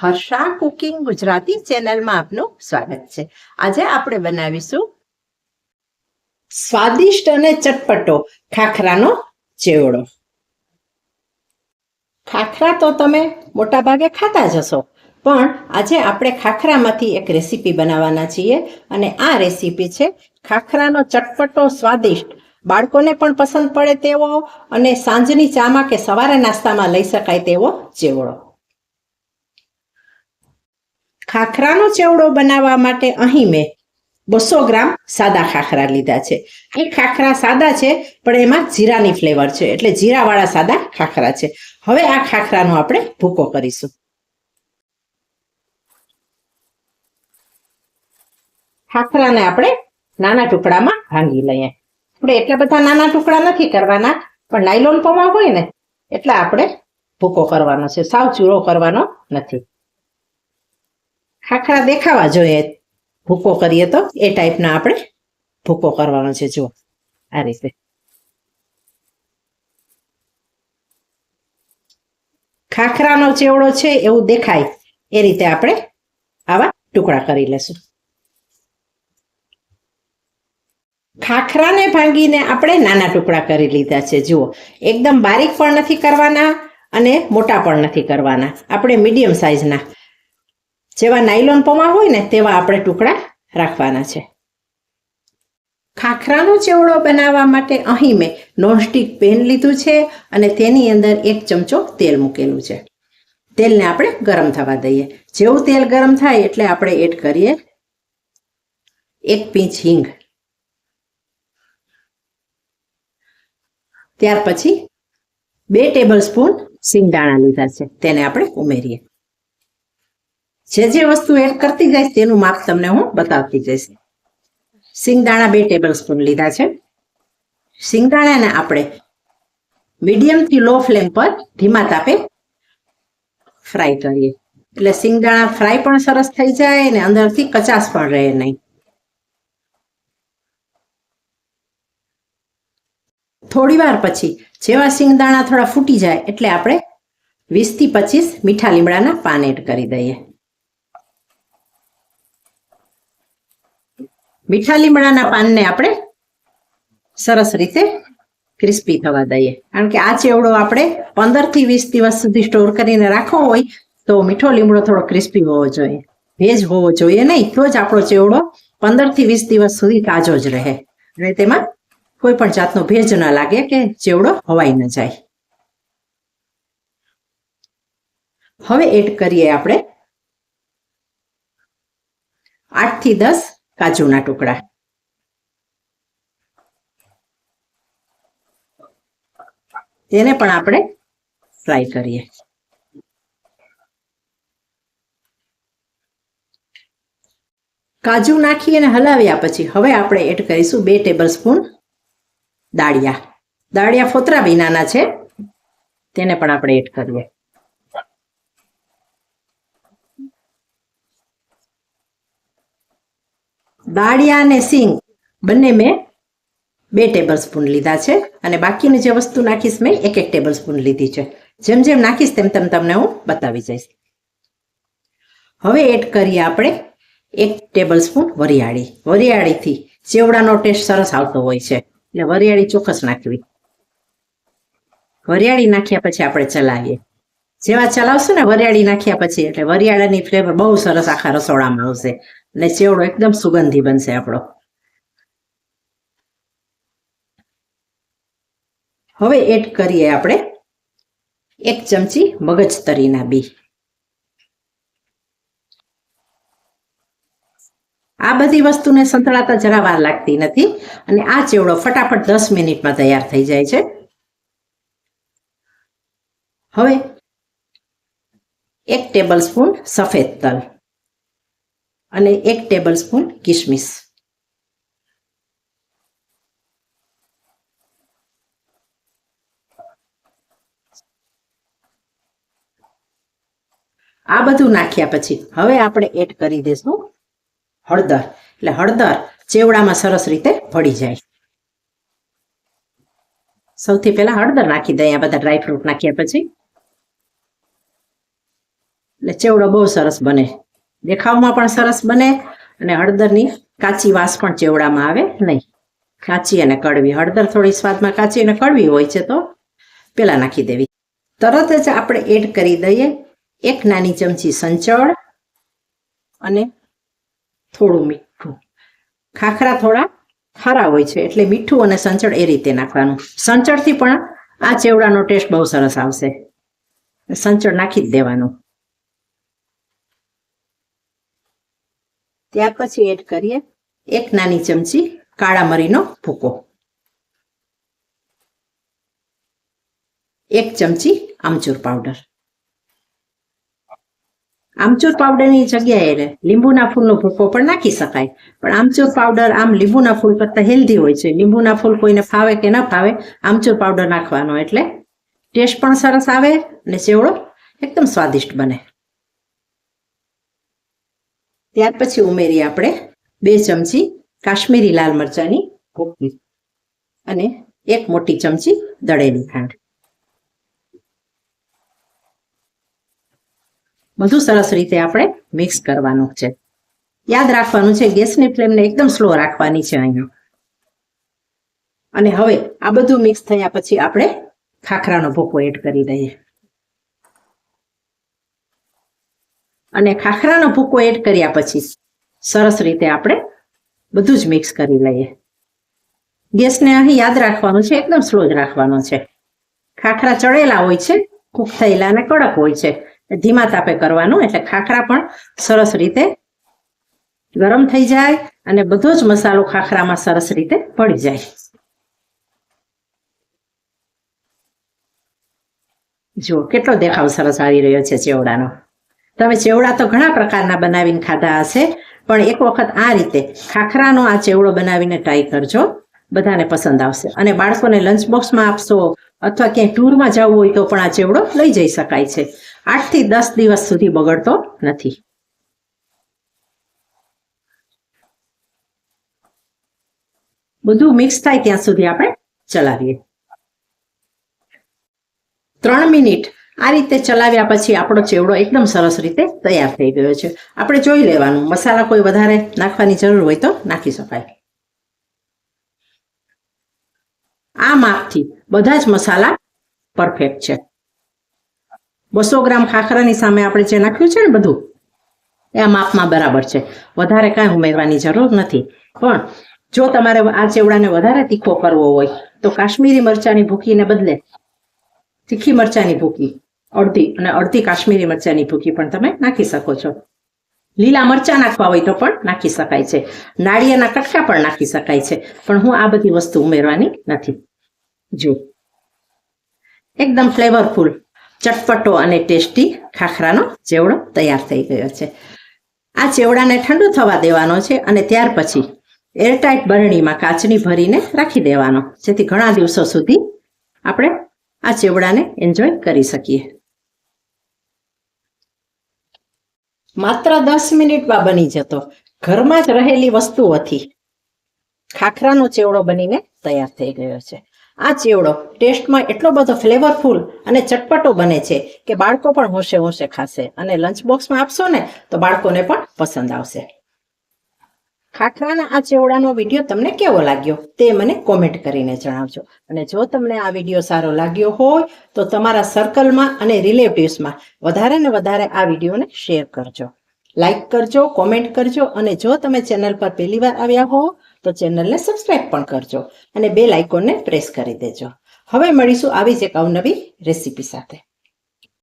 Harsha cooking Gujarati ચેનલમાં આપનું સ્વાગત છે. આજે આપણે બનાવીશું સ્વાદિષ્ટ અને ચટપટો ખાખરાનો ચેવડો. ખાખરા તો તમે મોટા ભાગે ખાતા જ હશો, પણ આજે આપણે ખાખરામાંથી એક રેસીપી બનાવવાના છીએ અને આ રેસીપી છે ખાખરાનો ચટપટો સ્વાદિષ્ટ. બાળકોને પણ પસંદ પડે તેવો અને સાંજની ચામાં કે સવારે નાસ્તામાં લઈ શકાય તેવો ચેવડો. ખાખરાનો ચેવડો બનાવવા માટે અહીં મેં બસો ગ્રામ સાદા ખાખરા લીધા છે. એ ખાખરા સાદા છે, પણ એમાં જીરાની ફ્લેવર છે, એટલે જીરાવાળા સાદા ખાખરા છે. હવે આ ખાખરાનો આપણે ભૂકો કરીશું. ખાખરાને આપણે નાના ટુકડામાં ભાંગી લઈએ. આપણે એટલા બધા નાના ટુકડા નથી કરવાના, પણ નાયલોન પૌવા હોય ને, એટલે આપણે ભૂકો કરવાનો છે. સાવ ચૂરો કરવાનો નથી. ખાખરા દેખાવા જોઈએ. ભૂકો કરીએ તો એ ટાઈપના આપણે ભૂકો કરવાનો છે. જુઓ. આ રીતે. ખાખરાનો ચેવડો છે એવું દેખાય. એ રીતે આપણે આવા ટુકડા કરી લેશું. ખાખરાને ભાંગીને આપણે નાના ટુકડા કરી લીધા છે. જુઓ. એકદમ બારીક પણ નથી કરવાના અને મોટા પણ નથી કરવાના. આપણે મીડિયમ સાઈઝના જેવા નાયલોન પૌવા હોય ને તેવા આપણે ટુકડા રાખવાના છે. ખાખરાનો ચેવડો બનાવવા માટે અહીં મેં નોનસ્ટિક પેન લીધું છે અને તેની અંદર એક ચમચો તેલ મૂકેલું છે. તેલને આપણે ગરમ થવા દઈએ. જેવું તેલ ગરમ થાય એટલે આપણે એડ કરીએ એક પીંચ હિંગ. ત્યાર પછી બે ટેબલ સ્પૂન સિંગદાણા લીધા છે. તેને આપણે ઉમેરીએ. જે જે વસ્તુ એડ કરતી જઈશ તેનું માપ તમને હું બતાવતી જઈશ. સિંગદાણા બે ટેબલ સ્પૂન લીધા છે. સિંગદાણાને આપણે મીડિયમથી લો ફ્લેમ પર ધીમા તાપે ફ્રાય કરીએ. એટલે સિંગદાણા ફ્રાય પણ સરસ થઈ જાય અને અંદરથી કચાશ પણ રહે નહીં. થોડી વાર પછી જેવા સિંગદાણા થોડા ફૂટી જાય, એટલે આપણે વીસથી પચીસ મીઠા લીમડાના પાન એડ કરી દઈએ. મીઠા લીમડાના પાનને આપણે સરસ રીતે ક્રિસ્પી થવા દઈએ. કારણ કે આ ચેવડો આપણે પંદરથી વીસ દિવસ સુધી સ્ટોર કરીને રાખવો હોય તો મીઠો લીમડો થોડો ક્રિસ્પી હોવો જોઈએ. ભેજ હોવો જોઈએ નહીં, તો જ આપણો ચેવડો પંદરથી વીસ દિવસ સુધી તાજો જ રહે. અને તેમાં કોઈ પણ જાતનો ભેજ ન લાગે કે ચેવડો હવાઈ ન જાય. હવે એડ કરીએ આપણે આઠથી દસ કાજુના ટુકડા. તેને પણ આપણે ફ્રાય કરીએ. કાજુ નાખી અને હલાવ્યા પછી હવે આપણે એડ કરીશું બે ટેબલ સ્પૂન દાળિયા. દાળિયા ફોતરા વિનાના છે, તેને પણ આપણે એડ કરીએ. દાળિયા અને સિંગ બંને મેં બે ટેબલ સ્પૂન લીધા છે અને બાકીની જે વસ્તુ નાખીશ મેં એક એક ટેબલ સ્પૂન લીધી છે. જેમ જેમ નાખીશ તેમ તેમ તમને હું બતાવી જઈશ. હવે એડ કરીએ આપણે એક ટેબલ સ્પૂન વરિયાળી. વરિયાળીથી ચેવડાનો ટેસ્ટ સરસ આવતો હોય છે. એટલે વરિયાળી ચોક્કસ નાખવી. વરિયાળી નાખ્યા પછી આપણે ચલાવીએ. જેવા ચલાવશું ને વરિયાળી નાખ્યા પછી, એટલે વરિયાળાની ફ્લેવર બહુ સરસ આખા રસોડામાં આવશે. અને ચેવડો એકદમ સુગંધી બનશે આપણો. હવે એડ કરીએ આપણે એક ચમચી મગજ તરીના બી. આ બધી વસ્તુને સંતળાતા જરા વાર લાગતી નથી અને આ ચેવડો ફટાફટ દસ મિનિટમાં તૈયાર થઈ જાય છે. હવે એક ટેબલ સ્પૂન સફેદ તલ. અને એક ટેબલ સ્પૂન કિશમિશ આ બધું નાખ્યા પછી હવે આપણે એડ કરી દઈશું હળદર. એટલે હળદર ચેવડામાં સરસ રીતે ભળી જાય. સૌથી પહેલા હળદર નાખી દઈએ, આ બધા ડ્રાયફ્રૂટ નાખ્યા પછી. એટલે ચેવડો બહુ સરસ બને. દેખાવમાં પણ સરસ બને અને હળદરની કાચી વાસ પણ ચેવડામાં આવે નહીં. કાચી અને કડવી. હળદર થોડી સ્વાદમાં કાચી અને કડવી હોય છે તો પેલા નાખી દેવી. તરત જ આપણે એડ કરી દઈએ એક નાની ચમચી સંચળ અને થોડું મીઠું. ખાખરા થોડા ખારા હોય છે એટલે મીઠું અને સંચળ એ રીતે નાખવાનું. સંચળથી પણ આ ચેવડાનો ટેસ્ટ બહુ સરસ આવશે. સંચળ નાખી જ દેવાનું. ત્યાર પછી એડ કરીએ. એક નાની ચમચી કાળા મરીનો ભૂકો. એક ચમચી આમચૂર પાવડર. આમચૂર પાવડરની જગ્યાએ લીંબુના ફૂલનો ભૂકો પણ નાખી શકાય. પણ આમચૂર પાવડર આમ લીંબુના ફૂલ કરતાં હેલ્ધી હોય છે. લીંબુના ફૂલ કોઈને ફાવે કે ન ફાવે, આમચૂર પાવડર નાખવાનો એટલે ટેસ્ટ પણ સરસ આવે અને ચેવડો એકદમ સ્વાદિષ્ટ બને. ત્યાર પછી ઉમેરીએ આપણે બે ચમચી કાશ્મીરી લાલ મરચાંની ભૂકી અને એક મોટી ચમચી દળેલી ખાંડ. બધું સરસ રીતે આપણે મિક્સ કરવાનું છે. યાદ રાખવાનું છે ગેસની ફ્લેમને એકદમ સ્લો રાખવાની છે અહીંયા. અને હવે આ બધું મિક્સ થયા પછી આપણે ખાખરાનો ભૂકો એડ કરી દઈએ. અને ખાખરાનો ભૂકો એડ કર્યા પછી સરસ રીતે આપણે બધું જ મિક્સ કરી લઈએ. ગેસને અહીં યાદ રાખવાનું છે, એકદમ સ્લો જ રાખવાનો છે. ખાખરા ચડેલા હોય છે કૂક થયેલા અને કડક હોય છે. ધીમા તાપે કરવાનું, એટલે ખાખરા પણ સરસ રીતે ગરમ થઈ જાય અને બધો જ મસાલો ખાખરામાં સરસ રીતે પડી જાય. જુઓ, કેટલો દેખાવ સરસ આવી રહ્યો છે ચેવડાનો. તમે ચેવડા તો ઘણા પ્રકારના બનાવીને ખાધા હશે, પણ એક વખત આ રીતે ખાખરાનો આ ચેવડો બનાવીને ટ્રાય કરજો. બધાને પસંદ આવશે. અને બાળકોને લંચ બોક્સમાં આપશો અથવા ક્યાંય ટૂરમાં જવું હોય તો પણ આ ચેવડો લઈ જઈ શકાય છે. આઠથી દસ દિવસ સુધી બગડતો નથી. બધું મિક્સ થાય ત્યાં સુધી આપણે ચલાવીએ. ત્રણ મિનિટ આ રીતે ચલાવ્યા પછી આપણો ચેવડો એકદમ સરસ રીતે તૈયાર થઈ ગયો છે. આપણે જોઈ લેવાનું. મસાલા કોઈ વધારે નાખવાની જરૂર હોય તો નાખી શકાય. આ માપથી બધા જ મસાલા પરફેક્ટ છે. બસો ગ્રામ ખાખરાની સામે આપણે જે નાખ્યું છે ને બધું, એ આ માપમાં બરાબર છે. વધારે કાંઈ ઉમેરવાની જરૂર નથી. પણ જો તમારે આ ચેવડાને વધારે તીખો કરવો હોય, તો કાશ્મીરી મરચાની ભૂકીને બદલે તીખી મરચાની ભૂકી અડધી, અને અડધી કાશ્મીરી મરચાંની ભૂકી પણ તમે નાખી શકો છો. લીલા મરચા નાખવા હોય તો પણ નાખી શકાય છે. નાળિયાના કટકા પણ નાખી શકાય છે. પણ હું આ બધી વસ્તુ ઉમેરવાની નથી. જો એકદમ ફ્લેવરફુલ ચટપટો અને ટેસ્ટી ખાખરાનો ચેવડો તૈયાર થઈ ગયો છે. આ ચેવડાને ઠંડુ થવા દેવાનો છે અને ત્યાર પછી એરટાઇટ બરણીમાં કાચની ભરીને રાખી દેવાનો. જેથી ઘણા દિવસો સુધી આપણે આ ચેવડાને એન્જોય કરી શકીએ. માત્ર દસ મિનિટમાં બની જતો. ઘરમાં જ રહેલી વસ્તુઓથી ખાખરાનો ચેવડો બનીને તૈયાર થઈ ગયો છે. આ ચેવડો ટેસ્ટમાં એટલો બધો ફ્લેવરફુલ અને ચટપટો બને છે કે બાળકો પણ હોશે હોશે ખાશે. અને લંચ બોક્સમાં આપશો ને તો બાળકોને પણ પસંદ આવશે. ખાખરાના આ ચેવડાનો વીડિયો તમને કેવો લાગ્યો તે મને કોમેન્ટ કરીને જણાવજો. અને જો તમને આ વીડિયો સારો લાગ્યો હોય, તો તમારા સર્કલમાં અને રિલેટિવ્સમાં વધારે ને વધારે આ વિડીયોને શેર કરજો. લાઈક કરજો કોમેન્ટ કરજો, અને જો તમે ચેનલ પર પહેલી વાર આવ્યા હો, તો ચેનલને સબસ્ક્રાઇબ પણ કરજો અને બે લાઇકોનને પ્રેસ કરી દેજો. હવે મળીશું આવી જ એક અવનવી રેસીપી સાથે.